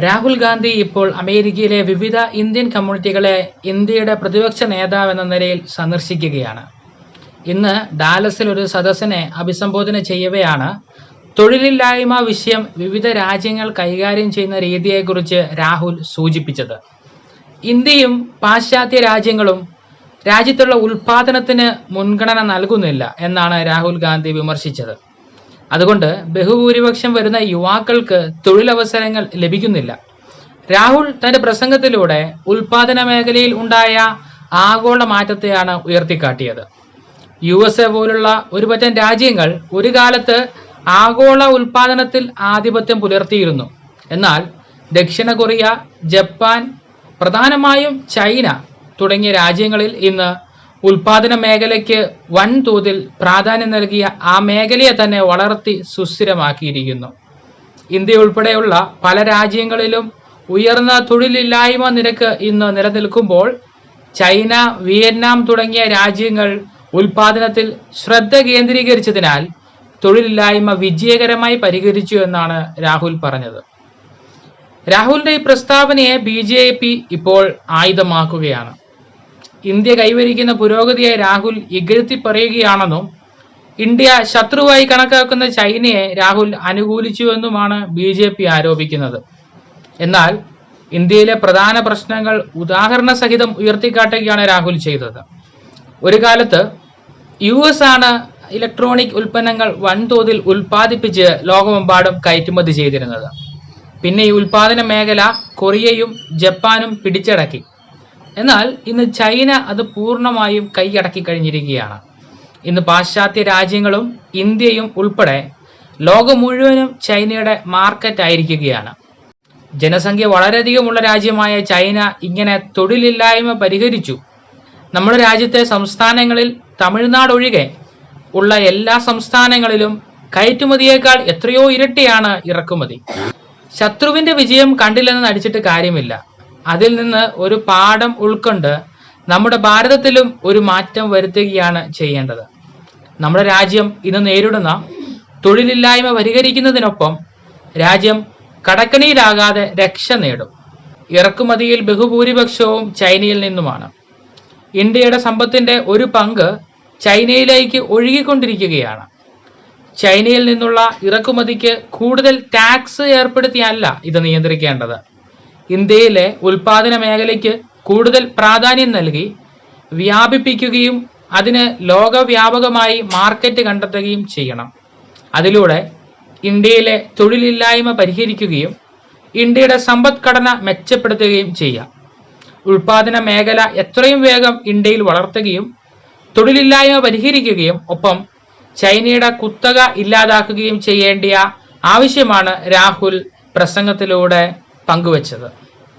രാഹുൽ ഗാന്ധി ഇപ്പോൾ അമേരിക്കയിലെ വിവിധ ഇന്ത്യൻ കമ്മ്യൂണിറ്റികളെ ഇന്ത്യയുടെ പ്രതിപക്ഷ നേതാവെന്ന നിലയിൽ സന്ദർശിക്കുകയാണ്. ഇന്ന് ഡാലസിൽ ഒരു സദസ്സിനെ അഭിസംബോധന ചെയ്യവെയാണ്. തൊഴിലില്ലായ്മ വിഷയം വിവിധ രാജ്യങ്ങൾ കൈകാര്യം ചെയ്യുന്ന രീതിയെക്കുറിച്ച് രാഹുൽ സൂചിപ്പിച്ചത്. ഇന്ത്യയും പാശ്ചാത്യ രാജ്യങ്ങളും രാജ്യത്തുള്ള ഉൽപാദനത്തിന് മുൻഗണന നൽകുന്നില്ല എന്നാണ് രാഹുൽ ഗാന്ധി വിമർശിച്ചത്. അതുകൊണ്ട് ബഹുഭൂരിപക്ഷം വരുന്ന യുവാക്കൾക്ക് തൊഴിലവസരങ്ങൾ ലഭിക്കുന്നില്ല. രാഹുൽ തന്റെ പ്രസംഗത്തിലൂടെ ഉൽപാദന മേഖലയിൽ ഉണ്ടായ ആഗോള മാറ്റത്തെയാണ് ഉയർത്തിക്കാട്ടിയത്. യു എസ് എ പോലുള്ള ഒരുപറ്റം രാജ്യങ്ങൾ ഒരു കാലത്ത് ആഗോള ഉൽപാദനത്തിൽ ആധിപത്യം പുലർത്തിയിരുന്നു. എന്നാൽ ദക്ഷിണ കൊറിയ ജപ്പാൻ പ്രധാനമായും ചൈന തുടങ്ങിയ രാജ്യങ്ങളിൽ ഇന്ന് ഉൽപാദന മേഖലയ്ക്ക് വൻതോതിൽ പ്രാധാന്യം നൽകിയ ആ മേഖലയെ തന്നെ വളർത്തി സുസ്ഥിരമാക്കിയിരിക്കുന്നു. ഇന്ത്യ ഉൾപ്പെടെയുള്ള പല രാജ്യങ്ങളിലും ഉയർന്ന തൊഴിലില്ലായ്മ നിരക്ക് ഇന്ന് നിലനിൽക്കുമ്പോൾ ചൈന വിയറ്റ്നാം തുടങ്ങിയ രാജ്യങ്ങൾ ഉൽപാദനത്തിൽ ശ്രദ്ധ കേന്ദ്രീകരിച്ചതിനാൽ തൊഴിലില്ലായ്മ വിജയകരമായി പരിഹരിച്ചു എന്നാണ് രാഹുൽ പറഞ്ഞത്. രാഹുലിന്റെ ഈ പ്രസ്താവനയെ ബി ഇപ്പോൾ ആയുധമാക്കുകയാണ്. ഇന്ത്യ കൈവരിക്കുന്ന പുരോഗതിയെ രാഹുൽ ഇകഴ്ത്തി പറയുകയാണെന്നും ഇന്ത്യ ശത്രുവായി കണക്കാക്കുന്ന ചൈനയെ രാഹുൽ അനുകൂലിച്ചുവെന്നുമാണ് ബി ജെ പി ആരോപിക്കുന്നത്. എന്നാൽ ഇന്ത്യയിലെ പ്രധാന പ്രശ്നങ്ങൾ ഉദാഹരണ സഹിതം ഉയർത്തിക്കാട്ടുകയാണ് രാഹുൽ ചെയ്തത്. ഒരു കാലത്ത് യു എസ് ആണ് ഇലക്ട്രോണിക് ഉൽപ്പന്നങ്ങൾ വൻതോതിൽ ഉൽപ്പാദിപ്പിച്ച് ലോകമെമ്പാടും കയറ്റുമതി ചെയ്തിരുന്നത്. പിന്നെ ഈ ഉൽപാദന മേഖല കൊറിയയും ജപ്പാനും പിടിച്ചടക്കി. എന്നാൽ ഇന്ന് ചൈന അത് പൂർണമായും കൈയടക്കി കഴിഞ്ഞിരിക്കുകയാണ്. ഇന്ന് പാശ്ചാത്യ രാജ്യങ്ങളും ഇന്ത്യയും ഉൾപ്പെടെ ലോകം മുഴുവനും ചൈനയുടെ മാർക്കറ്റ് ആയിരിക്കുകയാണ്. ജനസംഖ്യ വളരെയധികമുള്ള രാജ്യമായ ചൈന ഇങ്ങനെ തൊഴിലില്ലായ്മ പരിഹരിച്ചു. നമ്മുടെ രാജ്യത്തെ സംസ്ഥാനങ്ങളിൽ തമിഴ്നാട് ഒഴികെ ഉള്ള എല്ലാ സംസ്ഥാനങ്ങളിലും കയറ്റുമതിയേക്കാൾ എത്രയോ ഇരട്ടിയാണ് ഇറക്കുമതി. ശത്രുവിന്റെ വിജയം കണ്ടില്ലെന്ന് നടിച്ചിട്ട് കാര്യമില്ല. അതിൽ നിന്ന് ഒരു പാഠം ഉൾക്കൊണ്ട് നമ്മുടെ ഭാരതത്തിലും ഒരു മാറ്റം വരുത്തുകയാണ് ചെയ്യേണ്ടത്. നമ്മുടെ രാജ്യം ഇന്ന് നേരിടുന്ന തൊഴിലില്ലായ്മ പരിഹരിക്കുന്നതിനൊപ്പം രാജ്യം കടക്കണിയിലാകാതെ രക്ഷ നേടും. ഇറക്കുമതിയിൽ ബഹുഭൂരിപക്ഷവും ചൈനയിൽ നിന്നുമാണ്. ഇന്ത്യയുടെ സമ്പത്തിന്റെ ഒരു പങ്ക് ചൈനയിലേക്ക് ഒഴുകിക്കൊണ്ടിരിക്കുകയാണ്. ചൈനയിൽ നിന്നുള്ള ഇറക്കുമതിക്ക് കൂടുതൽ ടാക്സ് ഏർപ്പെടുത്തിയല്ല ഇത് നിയന്ത്രിക്കേണ്ടത്. ഇന്ത്യയിലെ ഉൽപാദന മേഖലയ്ക്ക് കൂടുതൽ പ്രാധാന്യം നൽകി വ്യാപിപ്പിക്കുകയും അതിന് ലോകവ്യാപകമായി മാർക്കറ്റ് കണ്ടെത്തുകയും ചെയ്യണം. അതിലൂടെ ഇന്ത്യയിലെ തൊഴിലില്ലായ്മ പരിഹരിക്കുകയും ഇന്ത്യയുടെ സമ്പദ്ഘടന മെച്ചപ്പെടുത്തുകയും ചെയ്യാം. ഉൽപാദന മേഖല എത്രയും വേഗം ഇന്ത്യയിൽ വളർത്തുകയും തൊഴിലില്ലായ്മ പരിഹരിക്കുകയും ഒപ്പം ചൈനയുടെ കുത്തക ഇല്ലാതാക്കുകയും ചെയ്യേണ്ടിയ ആവശ്യമാണ് രാഹുൽ പ്രസംഗത്തിലൂടെ പങ്കുവച്ചത്.